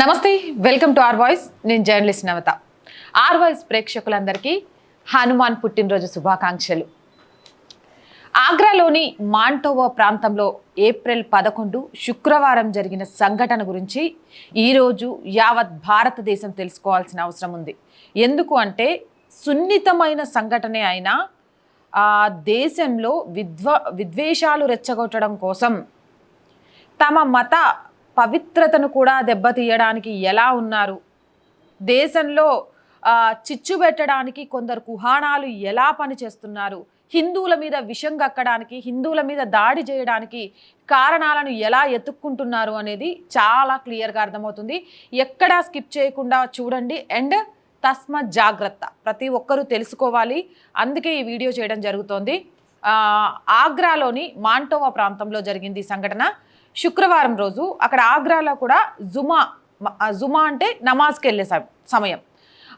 నమస్తే welcome to R voice. నేను journalist నవత. R voice ప్రేక్షకులందరికీ హనుమాన్ పుట్టినరోజు శుభాకాంక్షలు. ఆగ్రాలోని మాంటోవా ప్రాంతంలో ఏప్రిల్ పదకొండు శుక్రవారం జరిగిన సంఘటన గురించి ఈరోజు యావత్ భారతదేశం తెలుసుకోవాల్సిన అవసరం ఉంది. ఎందుకు అంటే సున్నితమైన సంఘటనే అయినా ఆ దేశంలో విద్వ విద్వేషాలు రెచ్చగొట్టడం కోసం తమ మత పవిత్రతను కూడా దెబ్బతీయడానికి ఎలా ఉన్నారు? దేశంలో చిచ్చు పెట్టడానికి కొందరు కుహానాలు ఎలా పనిచేస్తున్నారు? హిందువుల మీద విషం కక్కడానికి హిందువుల మీద దాడి చేయడానికి కారణాలను ఎలా ఎత్తుక్కుంటున్నారు అనేది చాలా క్లియర్గా అర్థమవుతుంది. ఎక్కడా స్కిప్ చేయకుండా చూడండి. అండ్ తస్మ జాగ్రత్త. ప్రతి ఒక్కరూ తెలుసుకోవాలి. అందుకే ఈ వీడియో చేయడం జరుగుతోంది. ఆగ్రాలోని మాంటోవా ప్రాంతంలో జరిగింది ఈ సంఘటన. శుక్రవారం రోజు అక్కడ ఆగ్రాలో కూడా జుమా జుమా అంటే నమాజ్కి వెళ్ళే సమ- సమయం.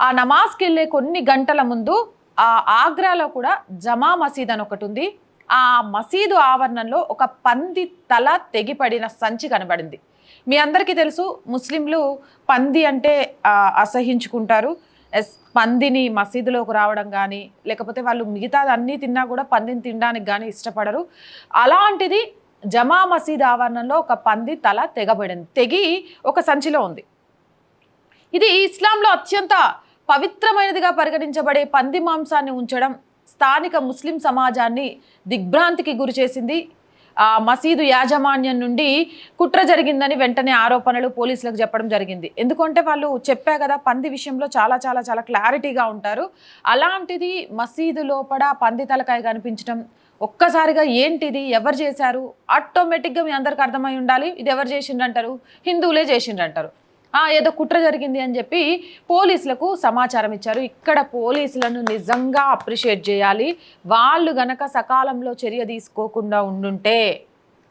ఆ నమాజ్కి వెళ్ళే కొన్ని గంటల ముందు ఆ ఆగ్రాలో కూడా జమా మసీద్ అని ఒకటి ఉంది. ఆ మసీదు ఆవరణంలో ఒక పంది తల తెగిపడిన సంచి కనబడింది. మీ అందరికీ తెలుసు ముస్లింలు పంది అంటే అసహించుకుంటారు. ఎస్ పందిని మసీదులోకి రావడం కానీ లేకపోతే వాళ్ళు మిగతాది అన్నీ తిన్నా కూడా పందిని తినడానికి కానీ ఇష్టపడరు. అలాంటిది జమా మసీద్ ఆవరణంలో ఒక పంది తల తెగబడింది. తెగి ఒక సంచిలో ఉంది. ఇది ఇస్లాంలో అత్యంత పవిత్రమైనదిగా పరిగణించబడే పంది మాంసాన్ని ఉంచడం స్థానిక ముస్లిం సమాజాన్ని దిగ్భ్రాంతికి గురి చేసింది. ఆ మసీదు యాజమాన్యం నుండి కుట్ర జరిగిందని వెంటనే ఆరోపణలు పోలీసులకు చెప్పడం జరిగింది. ఎందుకంటే వాళ్ళు చెప్పా కదా పంది విషయంలో చాలా చాలా చాలా క్లారిటీగా ఉంటారు. అలాంటిది మసీదు లోపల పంది తలకాయ కనిపించడం ఒక్కసారిగా ఏంటిది? ఎవరు చేశారు? ఆటోమేటిక్గా మీ అందరికి అర్థమై ఉండాలి. ఇది ఎవరు చేసిండ్రంటారు? హిందువులే చేసిండ్రంటారు. ఏదో కుట్ర జరిగింది అని చెప్పి పోలీసులకు సమాచారం ఇచ్చారు. ఇక్కడ పోలీసులను నిజంగా అప్రిషియేట్ చేయాలి. వాళ్ళు గనక సకాలంలో చర్య తీసుకోకుండా ఉండుంటే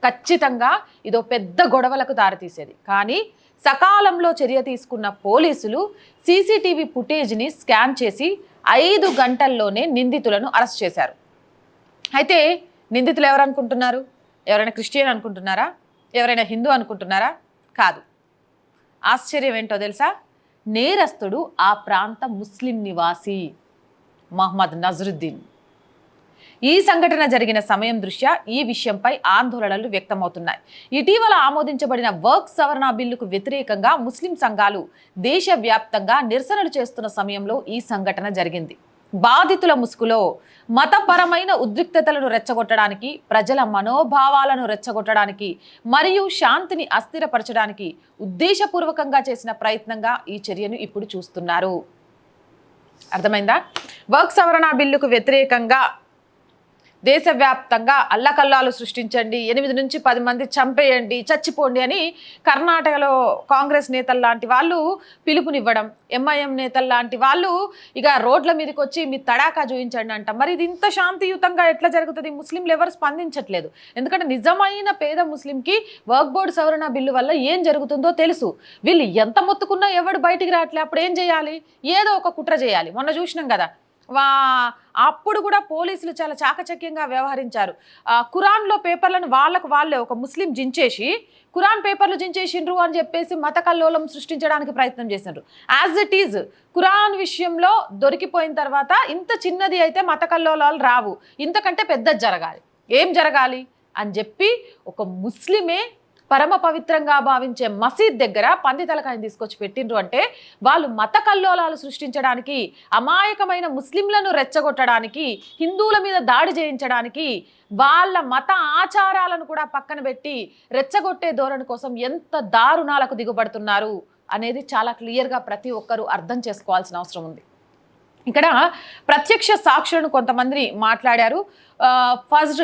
ఖచ్చితంగా ఇదో పెద్ద గొడవలకు దారితీసేది. కానీ సకాలంలో చర్య తీసుకున్న పోలీసులు సీసీటీవీ ఫుటేజ్ని స్కాన్ చేసి ఐదు గంటల్లోనే నిందితులను అరెస్ట్ చేశారు. అయితే నిందితులు ఎవరు అనుకుంటున్నారు ఎవరైనా క్రిస్టియన్ అనుకుంటున్నారా? ఎవరైనా హిందూ అనుకుంటున్నారా? కాదు. ఆశ్చర్యం ఏంటో తెలుసా? నేరస్తుడు ఆ ప్రాంత ముస్లిం నివాసి మహమ్మద్ నజరుద్దీన్. ఈ సంఘటన జరిగిన సమయం దృష్ట్యా ఈ విషయంపై ఆందోళనలు వ్యక్తమవుతున్నాయి. ఇటీవల ఆమోదించబడిన వర్క్ సవరణ బిల్లుకు వ్యతిరేకంగా ముస్లిం సంఘాలు దేశవ్యాప్తంగా నిరసనలు చేస్తున్న సమయంలో ఈ సంఘటన జరిగింది. బాధితుల ముసుగులో మతపరమైన ఉద్రిక్తతలను రెచ్చగొట్టడానికి ప్రజల మనోభావాలను రెచ్చగొట్టడానికి మరియు శాంతిని అస్థిరపరచడానికి ఉద్దేశపూర్వకంగా చేసిన ప్రయత్నంగా ఈ చర్యను ఇప్పుడు చూస్తున్నారు. అర్థమైందా? వర్క్ సవరణ బిల్లుకు వ్యతిరేకంగా దేశవ్యాప్తంగా అల్లకల్లాలు సృష్టించండి ఎనిమిది నుంచి పది మంది చంపేయండి చచ్చిపోండి అని కర్ణాటకలో కాంగ్రెస్ నేతలు లాంటి వాళ్ళు పిలుపునివ్వడం ఎంఐఎం నేతలు లాంటి వాళ్ళు ఇక రోడ్ల మీదకి వచ్చి మీ తడాకా చూపించండి అంట. మరి ఇది ఇంత శాంతియుతంగా ఎట్లా జరుగుతుంది? ముస్లింలు ఎవరు స్పందించట్లేదు. ఎందుకంటే నిజమైన పేద ముస్లింకి వర్క్ బోర్డు సవరణ బిల్లు వల్ల ఏం జరుగుతుందో తెలుసు. వీళ్ళు ఎంత మొత్తుకున్నా ఎవడు బయటికి రావట్లే అప్పుడు ఏం చేయాలి? ఏదో ఒక కుట్ర చేయాలి. మొన్న చూసినాం కదా అప్పుడు కూడా పోలీసులు చాలా చాకచక్యంగా వ్యవహరించారు. కురాన్లో ఖురాన్లో పేపర్లను వాళ్ళకు వాళ్ళే ఒక ముస్లిం జించేసి కురాన్ పేపర్లు జించేసిండ్రు అని చెప్పేసి మత కల్లోలం సృష్టించడానికి ప్రయత్నం చేసిండ్రు. యాజ్ ఇట్ ఈజ్ ఖురాన్ విషయంలో దొరికిపోయిన తర్వాత ఇంత చిన్నది అయితే మత కల్లోలాలు రావు. ఇంతకంటే పెద్దది జరగాలి. ఏం జరగాలి? అని చెప్పి ఒక ముస్లిమే పరమ పవిత్రంగా భావించే మసీద్ దగ్గర పంది తలకాయని తీసుకొచ్చి పెట్టిండ్రు అంటే వాళ్ళు మత కల్లోలాలు సృష్టించడానికి అమాయకమైన ముస్లింలను రెచ్చగొట్టడానికి హిందువుల మీద దాడి చేయించడానికి వాళ్ళ మత ఆచారాలను కూడా పక్కన పెట్టి రెచ్చగొట్టే ధోరణి కోసం ఎంత దారుణాలకు దిగుబడుతున్నారు అనేది చాలా క్లియర్గా ప్రతి ఒక్కరూ అర్థం చేసుకోవాల్సిన అవసరం ఉంది. ఇక్కడ ప్రత్యక్ష సాక్షులను కొంతమంది మాట్లాడారు. ఫస్ట్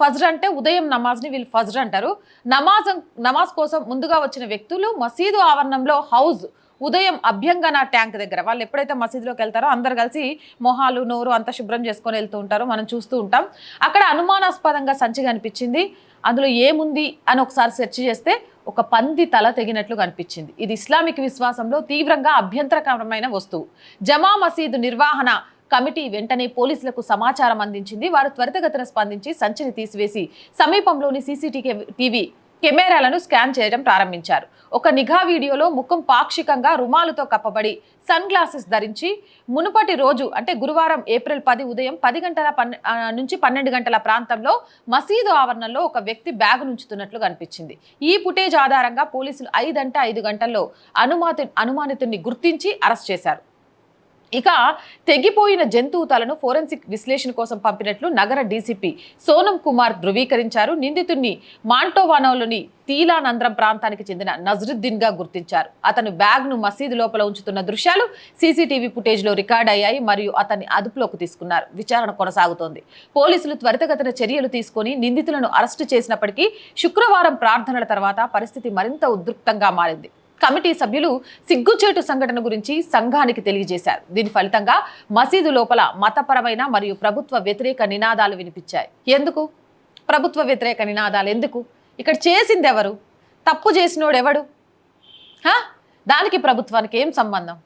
ఫజ్ర్ అంటే ఉదయం నమాజ్ని వీళ్ళు ఫజ్ర్ అంటారు. నమాజ్ నమాజ్ కోసం ముందుగా వచ్చిన వ్యక్తులు మసీదు ఆవరణంలో హౌజ్ ఉదయం అభ్యంగన ట్యాంక్ దగ్గర. వాళ్ళు ఎప్పుడైతే మసీదులోకి వెళ్తారో అందరు కలిసి మొహాలు నోరు అంతా శుభ్రం చేసుకొని వెళ్తూ ఉంటారు. మనం చూస్తూ ఉంటాం. అక్కడ అనుమానాస్పదంగా సంచి కనిపించింది అందులో ఏముంది అని ఒకసారి సెర్చ్ చేస్తే ఒక పంది తల తెగినట్లు కనిపించింది. ఇది ఇస్లామిక్ విశ్వాసంలో తీవ్రంగా అభ్యంతరకరమైన వస్తువు. జమా మసీదు నిర్వహణ కమిటీ వెంటనే పోలీసులకు సమాచారం అందించింది. వారు త్వరితగతిన స్పందించి సంచిని తీసివేసి సమీపంలోని సీసీటీవీ టీవీ కెమెరాలను స్కాన్ చేయడం ప్రారంభించారు. ఒక నిఘా వీడియోలో ముఖం పాక్షికంగా రుమాలుతో కప్పబడి సన్ గ్లాసెస్ ధరించి మునుపటి రోజు అంటే గురువారం ఏప్రిల్ పది ఉదయం పది గంటల పన్నె నుంచి పన్నెండు గంటల ప్రాంతంలో మసీదు ఆవరణలో ఒక వ్యక్తి బ్యాగ్ నుంచుతున్నట్లు కనిపించింది. ఈ ఫుటేజ్ ఆధారంగా పోలీసులు ఐదంట ఐదు గంటల్లో అనుమాతి అనుమానితుడిని గుర్తించి అరెస్ట్ చేశారు. ఇక తెగిపోయిన జంతువు తలను ఫోరెన్సిక్ విశ్లేషణ కోసం పంపినట్లు నగర డీసీపీ సోనం కుమార్ ధృవీకరించారు. నిందితుడిని మాంటోవానోలోని తీలానంద్రం ప్రాంతానికి చెందిన నజరుద్దీన్గా గుర్తించారు. అతను బ్యాగ్ను మసీదు లోపల ఉంచుతున్న దృశ్యాలు సీసీటీవీ ఫుటేజ్లో రికార్డ్ అయ్యాయి మరియు అతన్ని అదుపులోకి తీసుకున్నారు. విచారణ కొనసాగుతోంది. పోలీసులు త్వరితగతిన చర్యలు తీసుకొని నిందితులను అరెస్టు చేసినప్పటికీ శుక్రవారం ప్రార్థనల తర్వాత పరిస్థితి మరింత ఉద్రిక్తంగా మారింది. కమిటీ సభ్యులు సిగ్గుచేటు సంఘటన గురించి సంఘానికి తెలియజేశారు. దీని ఫలితంగా మసీదు లోపల మతపరమైన మరియు ప్రభుత్వ వ్యతిరేక నినాదాలు వినిపించాయి. ఎందుకు? ప్రభుత్వ వ్యతిరేక నినాదాలు ఎందుకు? ఇక్కడ చేసింది ఎవరు తప్పు చేసినోడు ఎవడు దానికి ప్రభుత్వానికి ఏం సంబంధం?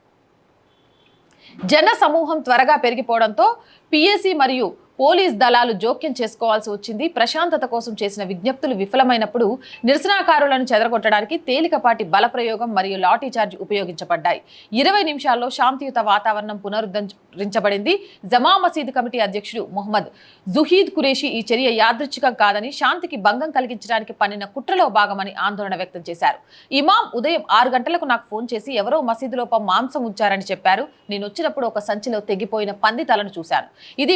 జన సమూహం త్వరగా పెరిగిపోవడంతో పిఎస్సి మరియు పోలీస్ దళాలు జోక్యం చేసుకోవాల్సి వచ్చింది. ప్రశాంతత కోసం చేసిన విజ్ఞప్తులు విఫలమైనప్పుడు నిరసనకారులను చెదరగొట్టడానికి తేలికపాటి బలప్రయోగం మరియు లాఠీ చార్జ్ ఉపయోగించబడ్డాయి. ఇరవై నిమిషాల్లో శాంతియుత వాతావరణం పునరుద్ధరించబడింది. జమా మసీద్ కమిటీ అధ్యక్షుడు మొహమ్మద్ జుహీద్ కురేషి ఈ చర్య యాదృచ్ఛికం కాదని శాంతికి భంగం కలిగించడానికి పన్నిన కుట్రలో భాగమని ఆందోళన వ్యక్తం చేశారు. ఇమాం ఉదయం ఆరు గంటలకు నాకు ఫోన్ చేసి ఎవరో మసీదు లోపం మాంసం ఉంచారని చెప్పారు. నేను వచ్చినప్పుడు ఒక సంచిలో తెగిపోయిన పంది తలను చూశాను. ఇది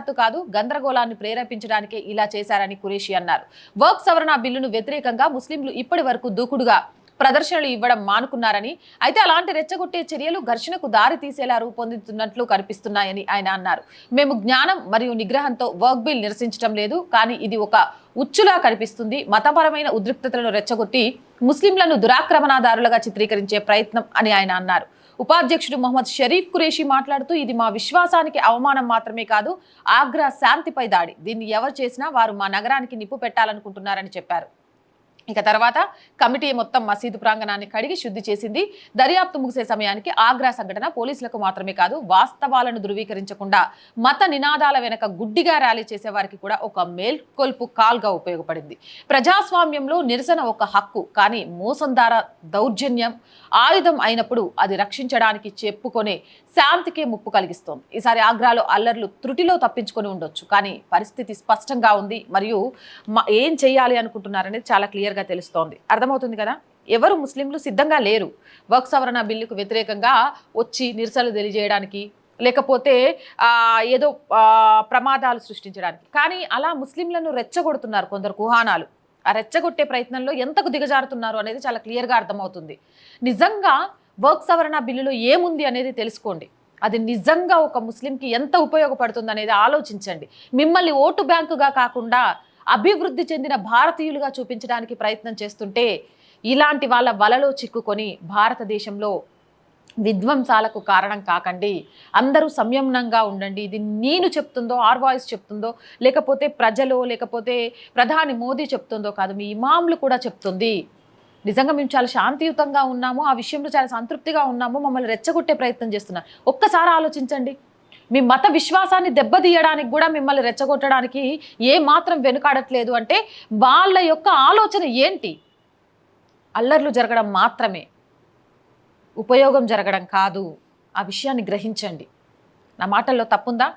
ప్రమాదవశాత్తు కాదు గందరగోళాన్ని ప్రేరేపించడానికే ఇలా చేశారని కురేషి అన్నారు. వర్క్ సవరణ బిల్లును వ్యతిరేకంగా ముస్లింలు ఇప్పటి వరకు దూకుడుగా ప్రదర్శనలు ఇవ్వడం మానుకున్నారని అయితే అలాంటి రెచ్చగొట్టే చర్యలు ఘర్షణకు దారి తీసేలా రూపొందుతున్నట్లు కనిపిస్తున్నాయని ఆయన అన్నారు. మేము జ్ఞానం మరియు నిగ్రహంతో వర్క్ బిల్ నిరసించడం లేదు కానీ ఇది ఒక ఉచ్చులా కనిపిస్తుంది. మతపరమైన ఉద్రిక్తతలను రెచ్చగొట్టి ముస్లింలను దురాక్రమణదారులుగా చిత్రీకరించే ప్రయత్నం అని ఆయన అన్నారు. ఉపాధ్యక్షుడు మొహమ్మద్ షరీఫ్ ఖురేషి మాట్లాడుతూ ఇది మా విశ్వాసానికి అవమానం మాత్రమే కాదు ఆగ్రా శాంతిపై దాడి. దీన్ని ఎవరు చేసినా వారు మా నగరానికి నిప్పు పెట్టాలనుకుంటున్నారని చెప్పారు. ఇక తర్వాత కమిటీ మొత్తం మసీదు ప్రాంగణాన్ని కడిగి శుద్ధి చేసింది. దర్యాప్తు ముగిసే సమయానికి ఆగ్రా సంఘటన పోలీసులకు మాత్రమే కాదు వాస్తవాలను ధృవీకరించకుండా మత నినాదాల వెనక గుడ్డిగా ర్యాలీ చేసే వారికి కూడా ఒక మేల్కొల్పు కాల్గా ఉపయోగపడింది. ప్రజాస్వామ్యంలో నిరసన ఒక హక్కు కానీ మోసందార దౌర్జన్యం. ఆయుధం అయినప్పుడు అది రక్షించడానికి చెప్పుకొనే శాంతికే ముప్పు కలిగిస్తోంది. ఈసారి ఆగ్రాలో అల్లర్లు త్రుటిలో తప్పించుకొని ఉండొచ్చు. కానీ పరిస్థితి స్పష్టంగా ఉంది. మరియు ఏం చేయాలి అనుకుంటున్నారనేది చాలా క్లియర్గా తెలుస్తోంది. అర్థమవుతుంది కదా? ఎవరు ముస్లింలు సిద్ధంగా లేరు. వర్క్ సవరణ బిల్లుకు వ్యతిరేకంగా వచ్చి నిరసనలు తెలియజేయడానికి లేకపోతే ఏదో ప్రమాదాలు సృష్టించడానికి. కానీ అలా ముస్లింలను రెచ్చగొడుతున్నారు కొందరు కుహానాలు. ఆ రెచ్చగొట్టే ప్రయత్నంలో ఎంతకు దిగజారుతున్నారు అనేది చాలా క్లియర్గా అర్థమవుతుంది. నిజంగా వర్క్ సవరణ బిల్లులో ఏముంది అనేది తెలుసుకోండి. అది నిజంగా ఒక ముస్లింకి ఎంత ఉపయోగపడుతుంది అనేది ఆలోచించండి. మిమ్మల్ని ఓటు బ్యాంకుగా కాకుండా అభివృద్ధి చెందిన భారతీయులుగా చూపించడానికి ప్రయత్నం చేస్తుంటే ఇలాంటి వాళ్ళ వలలో చిక్కుకొని భారతదేశంలో విధ్వంసాలకు కారణం కాకండి. అందరూ సంయమనంగా ఉండండి. ఇది నేను చెప్తుందో ఆర్ వాయిస్ చెప్తుందో లేకపోతే ప్రజలు లేకపోతే ప్రధాని మోదీ చెప్తుందో కాదు మీ ఇమాంలు కూడా చెప్తుంది. నిజంగా మేము చాలా శాంతియుతంగా ఉన్నాము ఆ విషయంలో చాలా సంతృప్తిగా ఉన్నాము మమ్మల్ని రెచ్చగొట్టే ప్రయత్నం చేస్తున్నారు. ఒక్కసారి ఆలోచించండి. మీ మత విశ్వాసాన్ని దెబ్బతీయడానికి కూడా మిమ్మల్ని రెచ్చగొట్టడానికి ఏ మాత్రం వెనుకాడట్లేదు. అంటే వాళ్ళ యొక్క ఆలోచన ఏంటి? అల్లర్లు జరగడం మాత్రమే. ఉపయోగం జరగడం కాదు. ఆ విషయాన్ని గ్రహించండి. నా మాటల్లో తప్పుందా?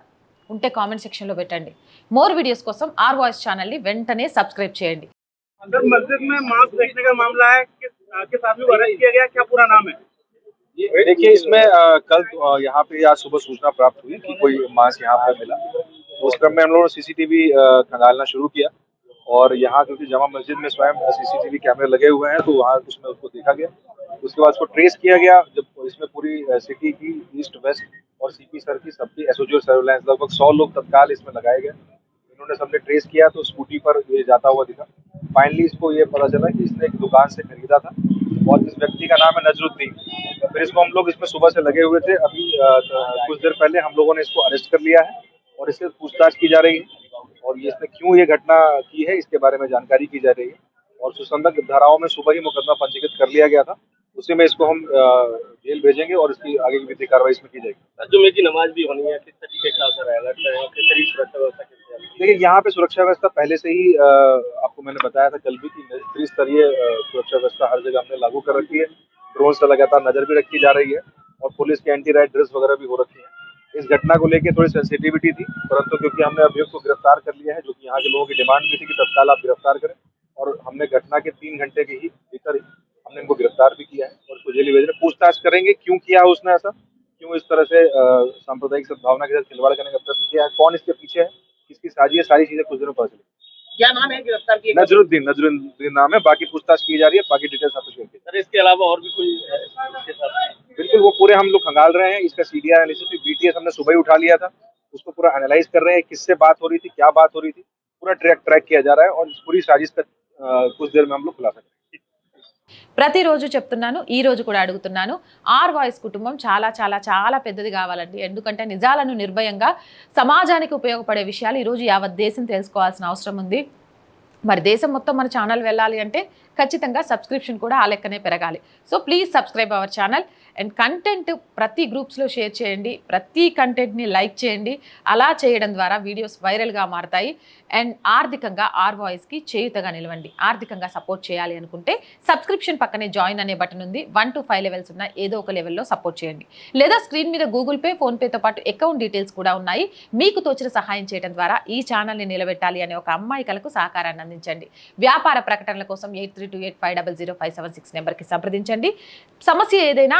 ఉంటే కామెంట్ సెక్షన్లో పెట్టండి. మోర్ వీడియోస్ కోసం ఆర్ వాయిస్ ఛానల్ని వెంటనే సబ్స్క్రైబ్ చేయండి. अंदर मस्जिद में मांस बेचने का मामला है किस किस आदमी को अरेस्ट किया गया क्या पूरा नाम है? देखिए इसमें अ, कल अ, यहाँ पे आज सुबह सूचना प्राप्त हुई कि कोई मांस यहाँ पर मिला। उस क्रम में हम लोगों ने सीसीटीवी खंगालना शुरू किया और यहाँ क्योंकि जमा मस्जिद में स्वयं सीसीटीवी कैमरे लगे हुए हैं तो वहाँ उसमें उसको देखा गया। उसके बाद उसको ट्रेस किया गया जब इसमें पूरी सिटी की ईस्ट वेस्ट और सीपी सर की सबकी एसओजी और सर्विलांस लगभग सौ लोग तत्काल इसमें लगाए गए। इन्होंने सबने ट्रेस किया तो स्कूटी पर ये जाता हुआ दिखा। फाइनली इसको ये पता चला कि इसने एक दुकान से खरीदा था और इस व्यक्ति का नाम है नजरुद्दीन फिर इसको हम लोग इसमें सुबह से लगे हुए थे। अभी कुछ देर पहले हम लोगों ने इसको अरेस्ट कर लिया है और इससे पूछताछ की जा रही है और ये इसने क्यों ये घटना की है, इसके बारे में जानकारी की जा रही है। और सुसंगत धाराओं में सुबह ही मुकदमा पंजीकृत कर लिया गया था। उसी में इसको हम जेल भेजेंगे और इसकी आगे की विधि कार्रवाई इसमें की जाएगी। जुम्मे की नमाज़ भी होनी है, किस तरीके का असर आएगा किस तरीके सुरक्षा व्यवस्था? देखिए, यहाँ पे सुरक्षा व्यवस्था पहले से ही आपको मैंने बताया था, कल भी कि त्रिस्तरीय सुरक्षा व्यवस्था हर जगह हमने लागू कर रखी है। ड्रोन से लगातार नज़र भी रखी जा रही है और पुलिस के एंटी राइट ड्रेस वगैरह भी हो रखी है। इस घटना को लेकर थोड़ी सेंसिटिविटी थी, परंतु क्योंकि हमने अभियुक्त को गिरफ़्तार कर लिया है, जो कि यहाँ के लोगों की डिमांड भी थी कि तत्काल आप गिरफ़्तार करें, और हमने घटना के तीन घंटे के ही भीतर हमने इनको गिरफ़्तार भी किया है और उसको जेल भेज पूछताछ करेंगे, क्यों किया उसने ऐसा? क्यों इस तरह से सांप्रदायिक सद्भावना के साथ खिलवाड़ करने का प्रयत्न किया है? कौन इसके पीछे है? किसकी ये सारी चीज़ें कुछ दिनों पता चली। क्या नाम है गिरफ़्तार किए नजरुद्दीन नजरुद्दीन नाम है बाकी पूछताछ की जा रही है बाकी डिटेल्स आपको शेयर की सर इसके अलावा और भी कोई बिल्कुल वो पूरे हम लोग खंगाल रहे हैं इसका सीडीआर एनालिसिस बीटीएस हमने सुबह ही उठा लिया था उसको पूरा एनालाइज कर रहे हैं किससे बात हो रही थी क्या बात हो रही थी पूरा ट्रैक ट्रैक किया जा रहा है और इस पूरी साजिश का कुछ देर में हम लोग खुला सकते हैं। ప్రతిరోజు చెప్తున్నాను ఈ రోజు కూడా అడుగుతున్నాను. ఆర్ వాయిస్ కుటుంబం చాలా చాలా చాలా పెద్దది కావాలండి. ఎందుకంటే నిజాలను నిర్భయంగా సమాజానికి ఉపయోగపడే విషయాలు ఈరోజు యావత్ దేశం తెలుసుకోవాల్సిన అవసరం ఉంది. మరి దేశం మొత్తం మన ఛానల్ వెళ్ళాలి అంటే ఖచ్చితంగా సబ్స్క్రిప్షన్ కూడా ఆ లెక్కనే పెరగాలి. So please subscribe our channel. And content ప్రతి గ్రూప్స్లో షేర్ చేయండి ప్రతి కంటెంట్ని లైక్ చేయండి. అలా చేయడం ద్వారా వీడియోస్ వైరల్గా మారతాయి. అండ్ ఆర్థికంగా ఆర్ వాయిస్కి చేయుతగా నిలవండి. ఆర్థికంగా సపోర్ట్ చేయాలి అనుకుంటే సబ్స్క్రిప్షన్ పక్కనే జాయిన్ అనే బటన్ ఉంది. వన్ టు ఫైవ్ లెవెల్స్ ఉన్న ఏదో ఒక లెవెల్లో సపోర్ట్ చేయండి. లేదా స్క్రీన్ మీద గూగుల్ పే ఫోన్పేతో పాటు అకౌంట్ డీటెయిల్స్ కూడా ఉన్నాయి. మీకు తోచిన సహాయం చేయడం ద్వారా ఈ ఛానల్ని నిలబెట్టాలి అనే ఒక అమ్మాయి కలకు సహకారాన్ని అందించండి. వ్యాపార ప్రకటనల కోసం eight three two eight five double zero five seven six నెంబర్కి సంప్రదించండి. సమస్య ఏదైనా